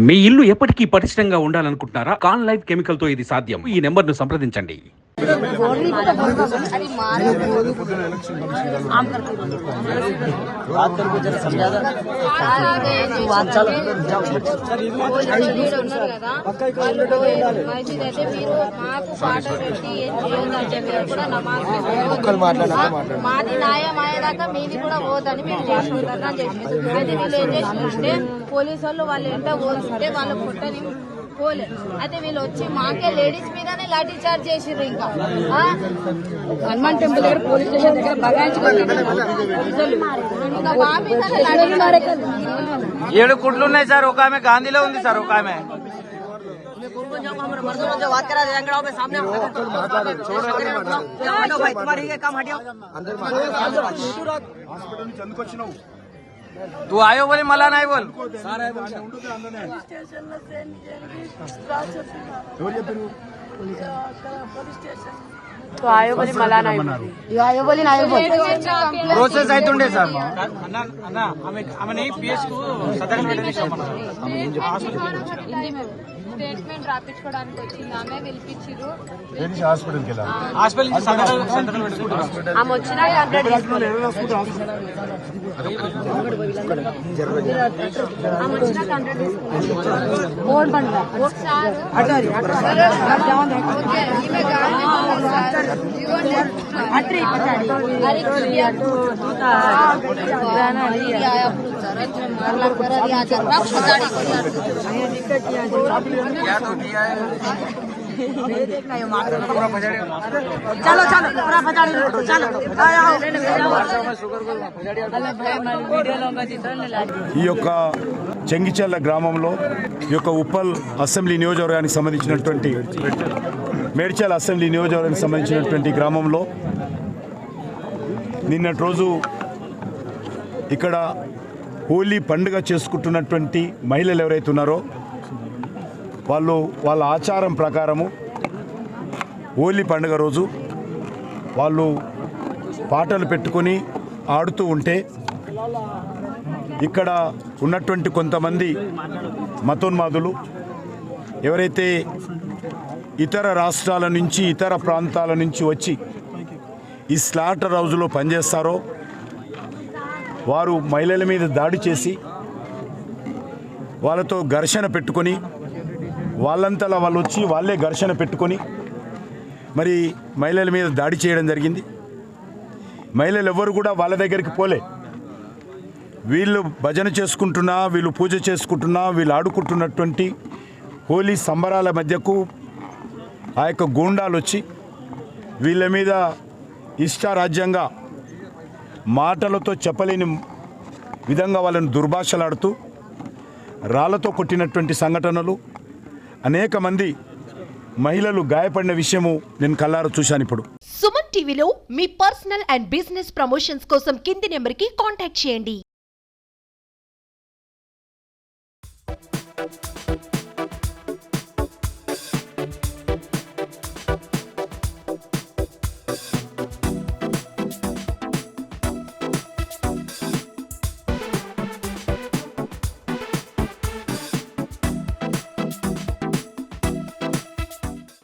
మీ ఇల్లు ఎప్పటికీ పటిష్టంగా ఉండాలనుకుంటున్నారా? కాన్ లైఫ్ కెమికల్తో ఇది సాధ్యం. ఈ నెంబర్ను సంప్రదించండి. बात करके जरा समझा दो అలాగే పోలీసులు ఉన్నారు కదా వాళ్ళు మసీద్ అయితే మీరు మాకు పాట పెట్టి ఏం చేయొద్దంటే మీరు కూడా నమాజ్ మాది న్యాయం అయ్యేదాకా మీది కూడా పోదని మీరు చేసుకుంటారు అని చెప్పి అయితే వీళ్ళు ఏం చేసిందంటే పోలీసు వాళ్ళు వాళ్ళు ఎంట పోతుంటే వాళ్ళు పుట్టని పోలే అయితే వీళ్ళు వచ్చి మాకే లేడీస్ మీదనే లాఠీ చార్జ్ చేసిర్రు ఇంకా ఆ? హనుమాన్ టెంపుల్ దగ్గర పోలీస్ స్టేషన్ దగ్గర ఇంకా మా మీదనే లాఠీ చార్జ్ ఏడు కుట్లు ఉన్నాయి సార్ ఒక ఆమె గాంధీలో ఉంది సార్ ఒక ఆమె बात करा दे अंगड़ाओं में सामने हटो भाई तुम्हारी ये काम हटियो तू आयो बोले मला नाही बोल ప్రోసెస్ అవుతుండే సార్ స్టేట్మెంట్ రాపించుకోవడానికి వచ్చింది ఆమె పిలిపించిర్రు హాస్పిటల్ ఆమె వచ్చినాక హండ్రెడ్ ఆమె వచ్చినాక హండ్రెడ్ బోర్డు బండి ఒకసారి ఓకే, ఈమె స్టేట్మెంట్ రాపించుకోవడానికి వచ్చింది ఆమె పిలిపించారు హాస్పిటల్కి హాస్పిటల్ ఆమె వచ్చినా ఆమె వచ్చినా హండ్రెడ్ ఒకసారి అట్రీ అట్రీ ચાલો ચાલો પૂરા ફજાડી ఈ యొక్క చెంగిచెల్ల గ్రామంలో ఈ యొక్క ఉప్పల్ అసెంబ్లీ నియోజకవర్గానికి సంబంధించినటువంటి మేడ్చల్ అసెంబ్లీ నియోజకవర్గానికి సంబంధించినటువంటి గ్రామంలో నిన్నటి రోజు ఇక్కడ హోలీ పండుగ చేసుకుంటున్నటువంటి మహిళలు ఎవరైతే ఉన్నారో వాళ్ళు వాళ్ళ ఆచారం ప్రకారము హోలీ పండుగ రోజు వాళ్ళు పాటలు పెట్టుకొని ఆడుతూ ఉంటే ఇక్కడ ఉన్నటువంటి కొంతమంది మతోన్మాదులు ఎవరైతే ఇతర రాష్ట్రాల నుంచి ఇతర ప్రాంతాల నుంచి వచ్చి ఈ స్లాటర్ హౌజ్లో పనిచేస్తారో వారు మహిళల మీద దాడి చేసి వాళ్ళతో ఘర్షణ పెట్టుకొని వాళ్ళంతలా వాళ్ళు వచ్చి వాళ్ళే ఘర్షణ పెట్టుకొని మరి మహిళల మీద దాడి చేయడం జరిగింది. మహిళలు ఎవ్వరు కూడా వాళ్ళ దగ్గరికి పోలే. వీళ్ళు భజన చేసుకుంటున్నా వీళ్ళు పూజ చేసుకుంటున్నా వీళ్ళు ఆడుకుంటున్నటువంటి హోలీ సంబరాల మధ్యకు ఆ యొక్క గూండాలు వచ్చి వీళ్ళ మీద ఇష్టారాజ్యంగా మాటలతో చెప్పలేని విధంగా వాళ్ళను దుర్భాషలాడుతూ రాళ్ళతో కొట్టినటువంటి సంఘటనలు అనేక మంది మహిళలు గాయపడిన విషయము నేను కల్లారు చూశాను ఇప్పుడు. సుమన్ టీవీలో మీ పర్సనల్ అండ్ బిజినెస్ ప్రమోషన్స్ కోసం కింది నెంబర్కి కాంటాక్ట్ చేయండి.